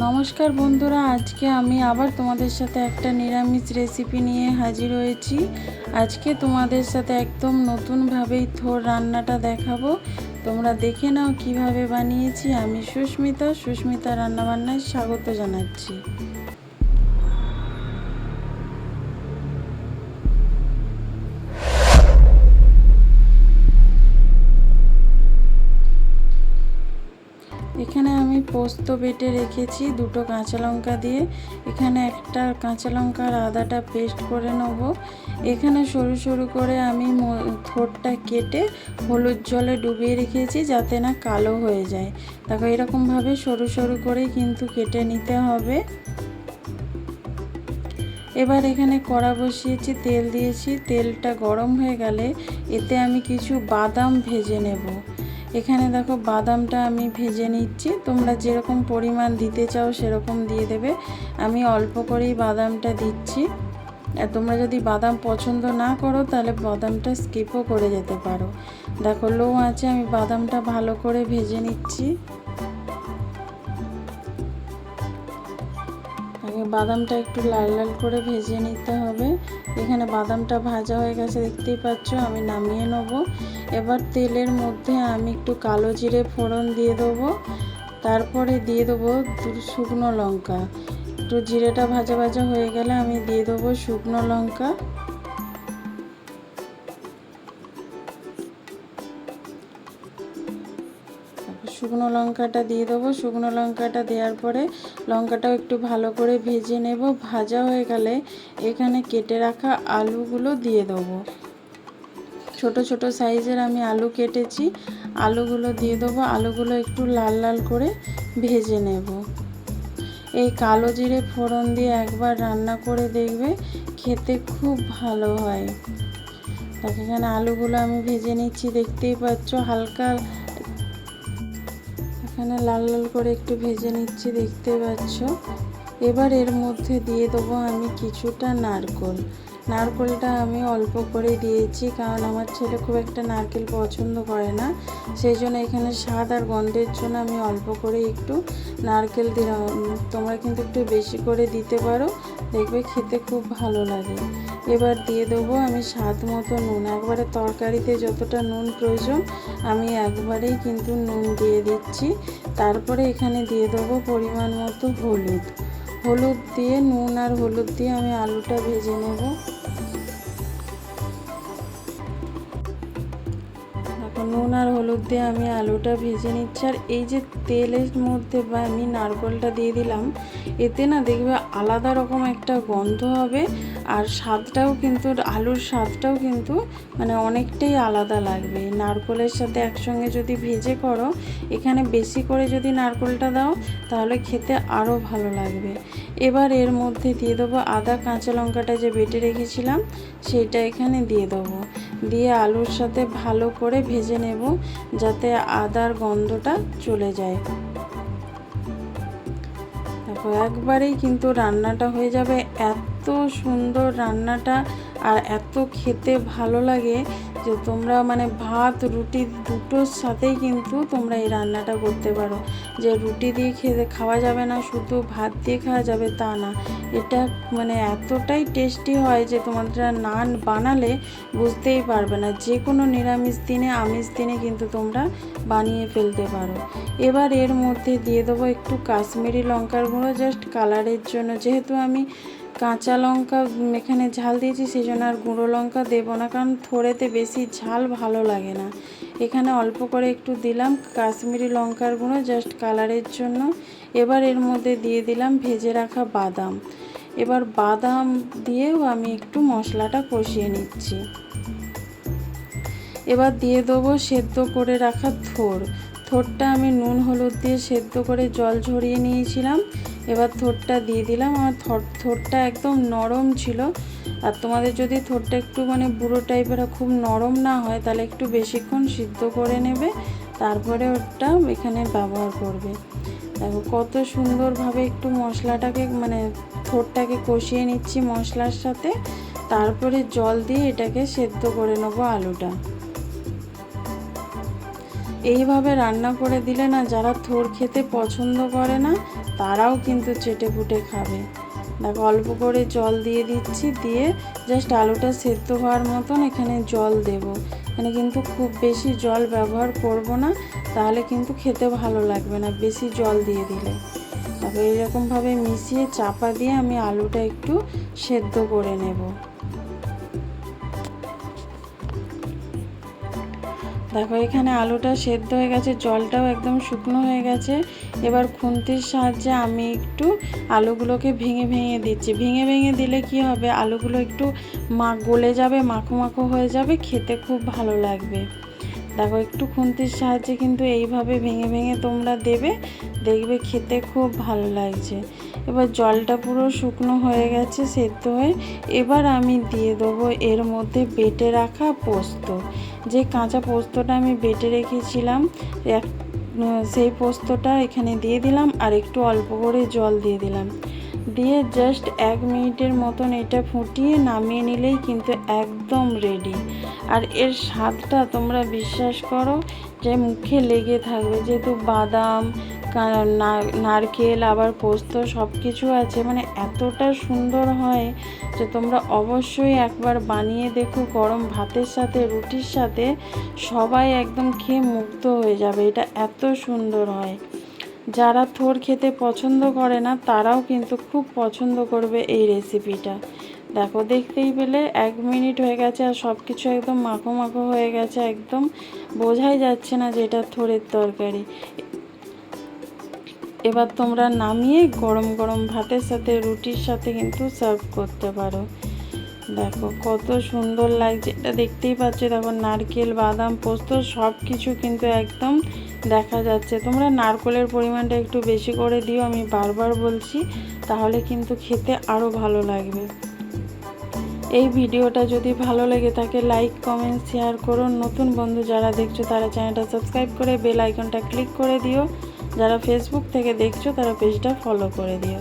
নমস্কার বন্ধুরা, আজকে আমি আবার তোমাদের সাথে একটা নিরামিষ রেসিপি নিয়ে হাজির হয়েছি। আজকে তোমাদের সাথে একদম নতুনভাবেই থোর রান্নাটা দেখাবো। তোমরা দেখে নাও কীভাবে বানিয়েছি। আমি সুস্মিতা সুস্মিতা রান্নাবান্নায় স্বাগত জানাচ্ছি। এখানে আমি পোস্ত বেটে রেখেছি দুটো কাঁচা লঙ্কা দিয়ে। এখানে একটা কাঁচা লঙ্কার আদাটা পেস্ট করে নেব। এখানে সরু সরু করে আমি থোরটা কেটে হলুদ জলে ডুবিয়ে রেখেছি যাতে না কালো হয়ে যায়। দেখো এরকমভাবে সরু সরু করেই কিন্তু কেটে নিতে হবে। এবার এখানে কড়া বসিয়েছি, তেল দিয়েছি। তেলটা গরম হয়ে গেলে এতে আমি কিছু বাদাম ভেজে নেব। এখানে দেখো বাদামটা আমি ভেজে নিচ্ছি। তোমরা যেরকম পরিমাণ দিতে চাও সেরকম দিয়ে দেবে। আমি অল্প করেই বাদামটা দিচ্ছি। আর তোমরা যদি বাদাম পছন্দ না করো, তাহলে বাদামটা স্কিপও করে যেতে পারো। দেখো লো আছে আমি বাদামটা ভালো করে ভেজে নিচ্ছি। বাদামটা একটু লাল লাল করে ভেজে নিতে হবে। এখানে বাদামটা ভাজা হয়ে গেছে, দেখতেই পাচ্ছ, আমি নামিয়ে নেব। এবার তেলের মধ্যে আমি একটু কালো জিরে ফোড়ন দিয়ে দেবো। তারপরে দিয়ে দেবো শুকনো লঙ্কা। একটু জিরেটা ভাজা ভাজা হয়ে গেলে আমি দিয়ে দেবো শুকনো লঙ্কা। শুকনো লঙ্কাটা দিয়ে দেবো। শুকনো লঙ্কাটা দেওয়ার পরে লঙ্কাটাও একটু ভালো করে ভেজে নেব। ভাজা হয়ে গেলে এখানে কেটে রাখা আলুগুলো দিয়ে দেবো। ছোট ছোট সাইজের আমি আলু কেটেছি। আলুগুলো দিয়ে দেবো। আলুগুলো একটু লাল লাল করে ভেজে নেব। এই কালো জিরে ফোড়ন দিয়ে একবার রান্না করে দেখবে, খেতে খুব ভালো হয়। তাকে এখানে আলুগুলো আমি ভেজে নিচ্ছি। দেখতেই পাচ্ছ হালকা এখানে লাল লাল করে একটু ভেজে নিচ্ছি, দেখতে পাচ্ছ? এবার এর মধ্যে দিয়ে দেবো আমি কিছুটা নারকোল। নারকেলটা আমি অল্প করে দিয়েছি, কারণ আমার ছেলে খুব একটা নারকেল পছন্দ করে না। সেই জন্য এখানে স্বাদ আর গন্ধের জন্য আমি অল্প করে একটু নারকেল দিলাম। তোমরা কিন্তু একটু বেশি করে দিতে পারো, দেখবে খেতে খুব ভালো লাগে। এবার দিয়ে দেবো আমি স্বাদ মতো নুন। একবারে তরকারিতে যতটা নুন প্রয়োজন, আমি একবারেই কিন্তু নুন দিয়ে দিচ্ছি। তারপরে এখানে দিয়ে দেবো পরিমাণ মতো হলুদ। হলুদ দিয়ে নুন আর হলুদ দিয়ে আমি আলুটা ভেজে নেব। নুন আর হলুদ দিয়ে আমি আলুটা ভেজে নিচ্ছি। আর এই যে তেলের মধ্যে বা আমি নারকলটা দিয়ে দিলাম, এতে না দেখবে আলাদা রকম একটা গন্ধ হবে আর স্বাদটাও কিন্তু, আলুর স্বাদটাও কিন্তু মানে অনেকটাই আলাদা লাগবে। নারকলের সাথে একসঙ্গে যদি ভেজে করো, এখানে বেশি করে যদি নারকলটা দাও, তাহলে খেতে আরও ভালো লাগবে। এবার এর মধ্যে দিয়ে দেবো আদা, কাঁচা লঙ্কাটা যে বেটে রেখেছিলাম, সেটা এখানে দিয়ে দেবো। দিয়ে আলুর সাথে ভালো করে ভেজে নেব যাতে আদার গন্ধটা চলে যায়। দেখো, একবারেই কিন্তু রান্নাটা হয়ে যাবে। এত সুন্দর রান্নাটা আর এত খেতে ভালো লাগে যে তোমরা মানে ভাত, রুটি দুটোর সাথেই কিন্তু তোমরা এই রান্নাটা করতে পারো। যে রুটি দিয়ে খেতে খাওয়া যাবে না, শুধু ভাত দিয়ে খাওয়া যাবে তা না। এটা মানে এতটাই টেস্টি হয় যে তোমাদের নান বানালে বুঝতেই পারবে না। যে কোনো নিরামিষ দিনে, আমিষ দিনে কিন্তু তোমরা বানিয়ে ফেলতে পারো। এবার এর মধ্যে দিয়ে দেবো একটু কাশ্মীরি লঙ্কার গুঁড়ো জাস্ট কালারের জন্য। যেহেতু আমি কাঁচা লঙ্কা এখানে ঝাল দিয়েছি সেই জন্য আর গুঁড়ো লঙ্কা দেবো না, কারণ থোড়েতে বেশি ঝাল ভালো লাগে না। এখানে অল্প করে একটু দিলাম কাশ্মীরি লঙ্কার গুঁড়ো জাস্ট কালারের জন্য। এবার এর মধ্যে দিয়ে দিলাম ভেজে রাখা বাদাম। এবার বাদাম দিয়েও আমি একটু মশলাটা কষিয়ে নিচ্ছি। এবার দিয়ে দেবো সেদ্ধ করে রাখা থোর থোরটা আমি নুন হলুদ দিয়ে সেদ্ধ করে জল ঝরিয়ে নিয়েছিলাম। এবার থোরটা দিয়ে দিলাম। আমার থর থোরটা একদম নরম ছিল। আর তোমাদের যদি থোরটা একটু মানে বুড়ো টাইপের খুব নরম না হয়, তাহলে একটু বেশিক্ষণ সিদ্ধ করে নেবে। তারপরে ওটা এখানে ব্যবহার করবে। দেখো কত সুন্দরভাবে একটু মশলাটাকে মানে থোরটাকে কষিয়ে নিচ্ছি মশলার সাথে। তারপরে জল দিয়ে এটাকে সেদ্ধ করে নেব আলুটা। এইভাবে রান্না করে দিলে না যারা থোর খেতে পছন্দ করে না, তারাও কিন্তু চেটে পুটে খাবে। দেখো, অল্প করে জল দিয়ে দিচ্ছি, দিয়ে জাস্ট আলুটা সেদ্ধ হওয়ার মতন এখানে জল দেব। এখানে কিন্তু খুব বেশি জল ব্যবহার করব না, তাহলে কিন্তু খেতে ভালো লাগবে না, বেশি জল দিয়ে দিলে। তারপর এইরকমভাবে মিশিয়ে চাপা দিয়ে আমি আলুটা একটু সেদ্ধ করে নেব। দেখো, এখানে আলুটা সেদ্ধ হয়ে গেছে, জলটাও একদম শুকনো হয়ে গেছে। এবার খুন্তির সাহায্যে আমি একটু আলুগুলোকে ভেঙে ভেঙে দিচ্ছি। ভেঙে ভেঙে দিলে কি হবে? আলুগুলো একটু মা, গলে যাবে, মাখো মাখো হয়ে যাবে, খেতে খুব ভালো লাগবে। দেখো, একটু খুন্তির সাহায্যে কিন্তু এইভাবে ভেঙে ভেঙে তোমরা দেবে, দেখবে খেতে খুব ভালো লাগছে। এবার জলটা পুরো শুকনো হয়ে গেছে, সেদ্ধ হয়ে এবার আমি দিয়ে দেবো এর মধ্যে বেটে রাখা পোস্ত। যে কাঁচা পোস্তটা আমি বেটে রেখেছিলাম, এক সেই পোস্তটা এখানে দিয়ে দিলাম আর একটু অল্প করে জল দিয়ে দিলাম। দিয়ে জাস্ট এক মিনিটের মতন এটা ফুটিয়ে নামিয়ে নিলেই কিন্তু একদম রেডি আর এর স্বাদটা তোমরা বিশ্বাস করো যে মুখে লেগে থাকবে, যেহেতু বাদাম নারকেল, আবার পোস্ত সব কিছু আছে মানে এতটা সুন্দর হয় যে তোমরা অবশ্যই একবার বানিয়ে দেখো গরম ভাতের সাথে, রুটির সাথে, সবাই একদম খেয়ে মুগ্ধ হয়ে যাবে, এটা এত সুন্দর হয়। যারা থোর খেতে পছন্দ করে না, তারাও কিন্তু খুব পছন্দ করবে এই রেসিপিটা দেখো, দেখতেই পেলে এক মিনিট হয়ে গেছে আর সব কিছু একদম মাখো মাখো হয়ে গেছে, একদম বোঝাই যাচ্ছে না যে এটা থোরের তরকারি। এবার তোমরা নামিয়ে গরম গরম ভাতের সাথে রুটির সাথে কিন্তু সার্ভ করতে পারো। দেখো, কত সুন্দর লাগছে। এটা দেখতেই পাচ্ছ, দেখো, নারকেল, বাদাম, পোস্ত সব কিছু কিন্তু একদম দেখা যাচ্ছে। তোমরা নারকোলের পরিমাণটা একটু বেশি করে দিও, আমি বারবার বলছি, তাহলে কিন্তু খেতে আরও ভালো লাগবে। এই ভিডিওটা যদি ভালো লেগে থাকে লাইক কমেন্ট শেয়ার করো। নতুন বন্ধু যারা দেখছ, তারা চ্যানেলটা সাবস্ক্রাইব করে বেল আইকনটা ক্লিক করে দিও। যারা ফেসবুক থেকে দেখছ, তারা পেজটা ফলো করে দিও।